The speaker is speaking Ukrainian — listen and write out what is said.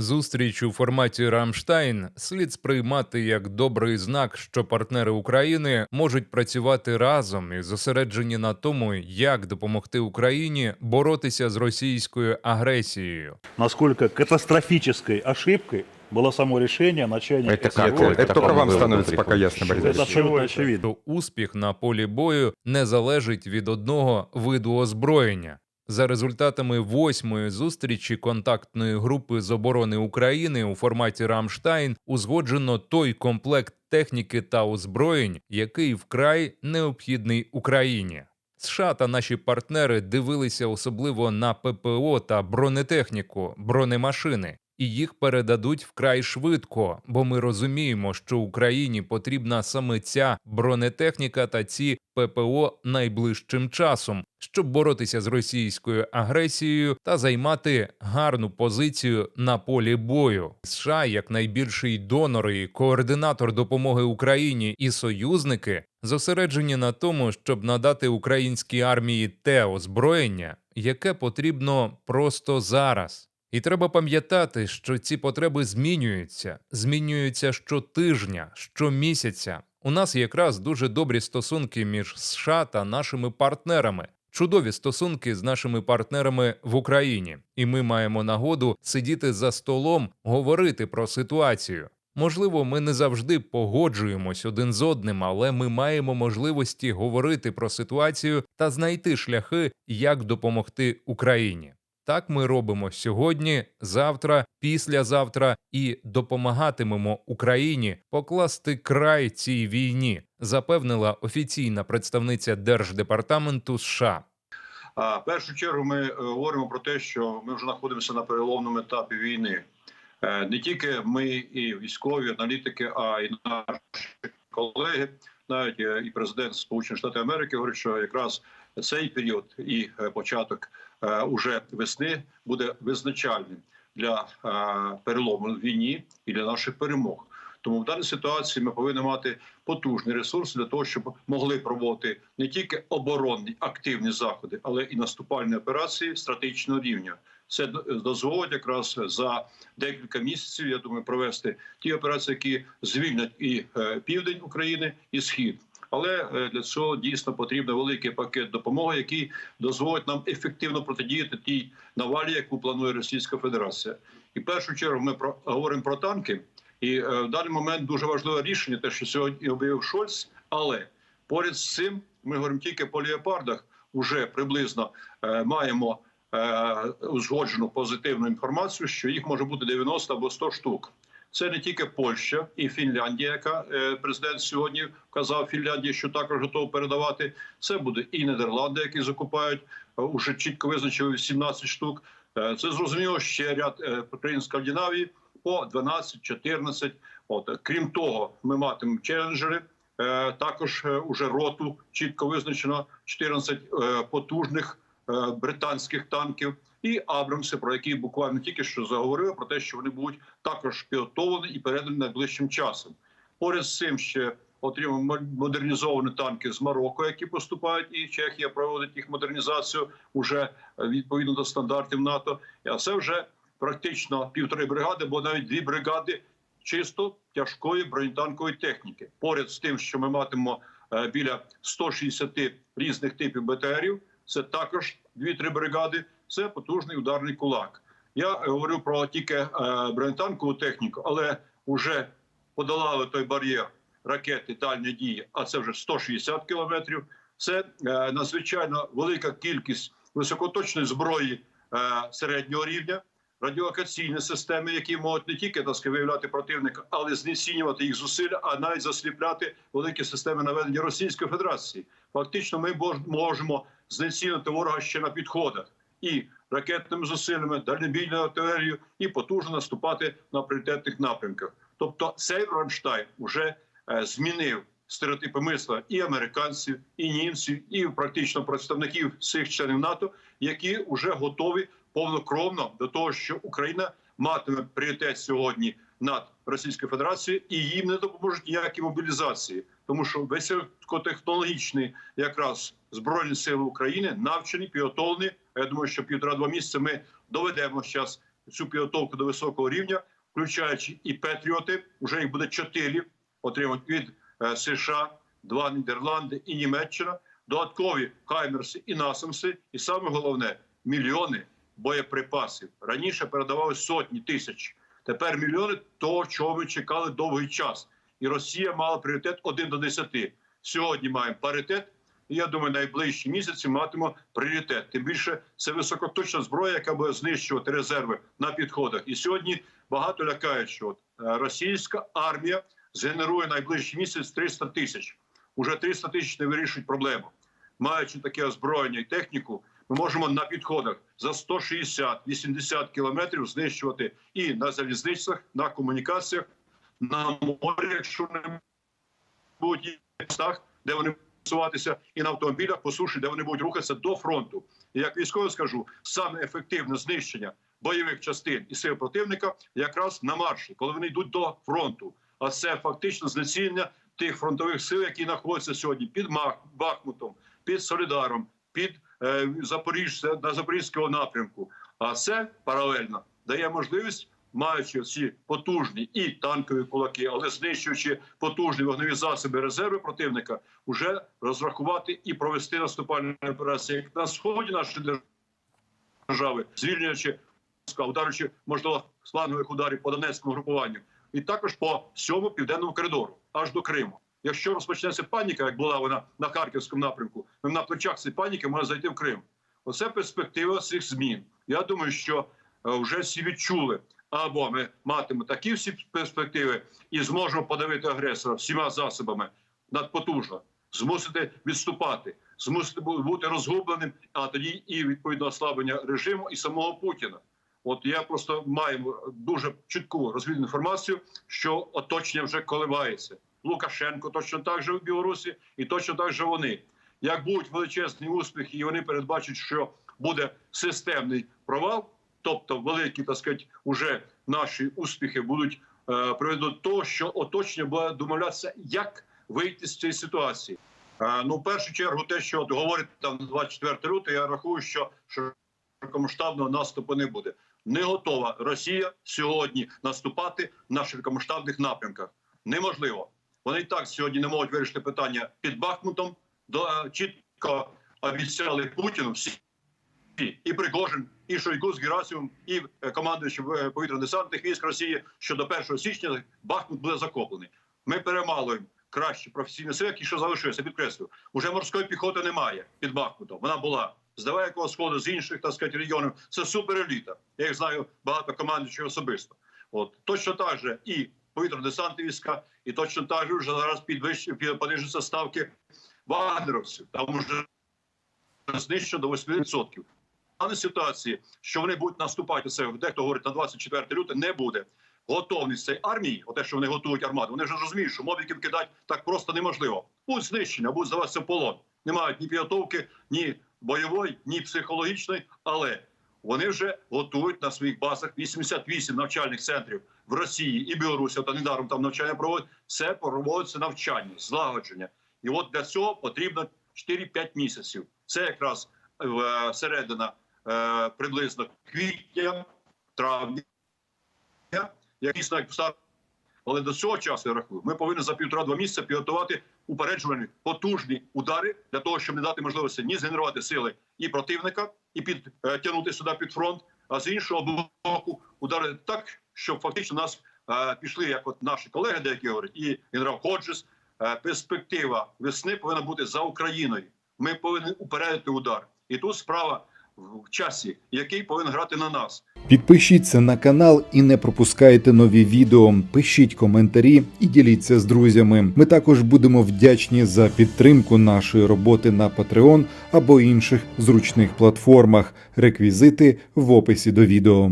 Зустріч у форматі Рамштайн слід сприймати як добрий знак, що партнери України можуть працювати разом і зосереджені на тому, як допомогти Україні боротися з російською агресією. насколько катастрофической ошибкой было само решение начальника Это СВО. как? Это, Это только вам вам было становится приходит. пока ясно, Борис Это Борисович. абсолютно очевидно. що успіх на полі бою не залежить від одного виду озброєння. За результатами восьмої зустрічі контактної групи з оборони України у форматі Рамштайн узгоджено той комплект техніки та озброєнь, який вкрай необхідний Україні. США та наші партнери дивилися особливо на ППО та бронетехніку, бронемашини, і їх передадуть вкрай швидко, бо ми розуміємо, що Україні потрібна саме ця бронетехніка та ці ППО найближчим часом, щоб боротися з російською агресією та займати гарну позицію на полі бою. США, як найбільший донор і координатор допомоги Україні і союзники, зосереджені на тому, щоб надати українській армії те озброєння, яке потрібно просто зараз. І треба пам'ятати, що ці потреби змінюються, змінюються щотижня, щомісяця. У нас якраз дуже добрі стосунки між США та нашими партнерами. Чудові стосунки з нашими партнерами в Україні, і ми маємо нагоду сидіти за столом, говорити про ситуацію. Можливо, ми не завжди погоджуємось один з одним, але ми маємо можливості говорити про ситуацію та знайти шляхи, як допомогти Україні. Так ми робимо сьогодні, завтра, післязавтра і допомагатимемо Україні покласти край цій війні, запевнила офіційна представниця Держдепартаменту США. А в першу чергу ми е, говоримо про те, що ми вже знаходимося на переломному етапі війни. Е, Не тільки ми, і військові аналітики, а й наші колеги, навіть е, і президент Сполучених Штатів Америки говорить, що якраз цей період і е, початок е, уже весни буде визначальним для перелому війні і для наших перемог. Тому в даній ситуації ми повинні мати потужний ресурс для того, щоб могли проводити не тільки оборонні активні заходи, але і наступальні операції стратегічного рівня. Це дозволить якраз за декілька місяців, я думаю, провести ті операції, які звільнять і е, південь України, і схід. Але е, для цього дійсно потрібен великий пакет допомоги, який дозволить нам ефективно протидіяти тій навалі, яку планує Російська Федерація. І в першу чергу ми говоримо про танки. І е, в даний момент дуже важливе рішення, те, що сьогодні об'явив Шольц. Але поряд з цим ми говоримо тільки по леопардах. Уже приблизно е, маємо е, узгоджену позитивну інформацію, що їх може бути 90 або 100 штук. Це не тільки Польща і Фінляндія, яка президент сьогодні вказав Фінляндії, що також готов передавати. Це буде і Нідерланди, які закупають уже чітко визначили 17 штук. Це зрозуміло ще ряд е, країн Скандинавії по 12-14. От крім того, ми матимемо челенджери. Е, Також е, уже роту чітко визначено 14 е, потужних британських танків і Абрамси, про які буквально тільки що заговорили, про те, що вони будуть також підготовлені і передані найближчим часом. Поряд з цим ще отримаємо модернізовані танки з Марокко, які поступають, і Чехія проводить їх модернізацію уже відповідно до стандартів НАТО. А це вже практично півтори бригади, бо навіть дві бригади чисто тяжкої бронетанкової техніки. Поряд з тим, що ми матимемо е, біля 160 різних типів БТРів, це також дві-три бригади. Це потужний ударний кулак. Я е, говорю про тільки е, бронетанкову техніку, але вже подолали той бар'єр ракети дальньої дії, а це вже 160 кілометрів. Це надзвичайно велика кількість високоточної зброї середнього рівня, радіолокаційні системи, які можуть не тільки так сказати, виявляти противника, але знецінювати їх зусилля, а навіть засліпляти великі системи наведення Російської Федерації. Фактично, ми можемо знецінити ворога ще на підходах і ракетними зусиллями, дальнобійною артилерією, і потужно наступати на пріоритетних напрямках. Тобто, цей Рамштайн вже е, змінив стереотипи мислення і американців, і німців, і практично представників всіх членів НАТО, які вже готові повнокровно до того, що Україна матиме пріоритет сьогодні над Російською Федерацією, і їм не допоможуть ніякі мобілізації, тому що високотехнологічні якраз збройні сили України навчені, підготовлені. Я думаю, що півтора-два місяці ми доведемо зараз цю підготовку до високого рівня, включаючи і Петріоти. Вже їх буде чотири отримати від е, США, два Нідерланди і Німеччина. Додаткові Хаймерси і Насамси, і саме головне мільйони боєприпасів. Раніше передавали сотні тисяч. Тепер мільйони того, чого ми чекали довгий час. І Росія мала пріоритет 1 до 10. Сьогодні маємо паритет. І я думаю, найближчі місяці матимемо пріоритет. Тим більше це високоточна зброя, яка буде знищувати резерви на підходах. І сьогодні багато лякають, що е, російська армія згенерує найближчий місяць 300 тисяч. Уже 300 тисяч не вирішують проблему. Маючи таке озброєння і техніку, ми можемо на підходах за 160-80 кілометрів знищувати і на залізницях, на комунікаціях, на морі, якщо не будуть містах, де вони просуватися, і на автомобілях по суші, де вони будуть рухатися до фронту. І як військово скажу, саме ефективне знищення бойових частин і сил противника якраз на марші, коли вони йдуть до фронту. А це фактично знецінення тих фронтових сил, які знаходяться сьогодні під Бахмутом, під Солідаром, під е, Запоріжжя на Запорізького напрямку. А це паралельно дає можливість, маючи ці потужні і танкові кулаки, але знищуючи потужні вогневі засоби резерви противника, вже розрахувати і провести наступальні операції на сході нашої держави, звільнюючи ударючи можливо флангових ударів по Донецькому групуванню, і також по всьому південному коридору, аж до Криму. Якщо розпочнеться паніка, як була вона на харківському напрямку, ми на плечах цієї паніки можна зайти в Крим. Оце перспектива цих змін. Я думаю, що е, вже всі відчули. Або ми матимемо такі всі перспективи і зможемо подавити агресора всіма засобами надпотужно, змусити відступати, змусити бути розгубленим, а тоді і відповідно ослаблення режиму і самого Путіна. От я просто маю дуже чітку розвідну інформацію, що оточення вже коливається. Лукашенко точно так же в Білорусі, і точно так же вони. Як будуть величезні успіхи, і вони передбачать, що буде системний провал, тобто великі, так сказати, уже наші успіхи будуть е, приведуть до того, що оточення буде домовлятися, як вийти з цієї ситуації. Е, ну, в першу чергу, те, що от говорить там 24 лютого, я рахую, що широкомасштабного наступу не буде. Не готова Росія сьогодні наступати на широкомасштабних напрямках. Неможливо. Вони і так сьогодні не можуть вирішити питання під Бахмутом. До чітко обіцяли Путіну всі і Пригожин, і Шойгу з Герасимом, і е, командуючий е, повітряно-десантних військ Росії, що до 1 січня Бахмут буде захоплений. Ми перемалуємо кращі професійні сили, які ще залишилися. Підкреслю, уже морської піхоти немає під Бахмутом. Вона була з далекого сходу, з інших так сказати, регіонів. Це супереліта. Я їх знаю багато командуючих особисто. От точно так же і повітряно-десантні війська, і точно так же вже зараз підвищують понижуються ставки вагнеровців. Там вже знищено до 8%. В даній ситуації, що вони будуть наступати, це дехто говорить на 24 лютого, не буде. Готовність цієї армії, оте, що вони готують армаду, вони вже розуміють, що мобіків кидати так просто неможливо. Будуть знищені, будуть здаватися в полон. Не мають ні підготовки, ні бойової, ні психологічної, але вони вже готують на своїх базах 88 навчальних центрів в Росії і Білорусі. Та недаром там навчання проводять. Це проводиться навчання, злагодження. І от для цього потрібно 4-5 місяців. Це якраз е, середина е, приблизно квітня, травня, навіть встав. Але до цього часу я рахую, ми повинні за півтора-два місяці підготувати упереджувані потужні удари для того, щоб не дати можливості ні згенерувати сили і противника, і підтягнути сюди під фронт, а з іншого боку ударити так, щоб фактично нас е, пішли, як от наші колеги, деякі говорять, і генерал Ходжес. Е, перспектива весни повинна бути за Україною. Ми повинні упередити удар, і тут справа в часі, який повинен грати на нас. Підпишіться на канал і не пропускайте нові відео. Пишіть коментарі і діліться з друзями. Ми також будемо вдячні за підтримку нашої роботи на Patreon або інших зручних платформах. Реквізити в описі до відео.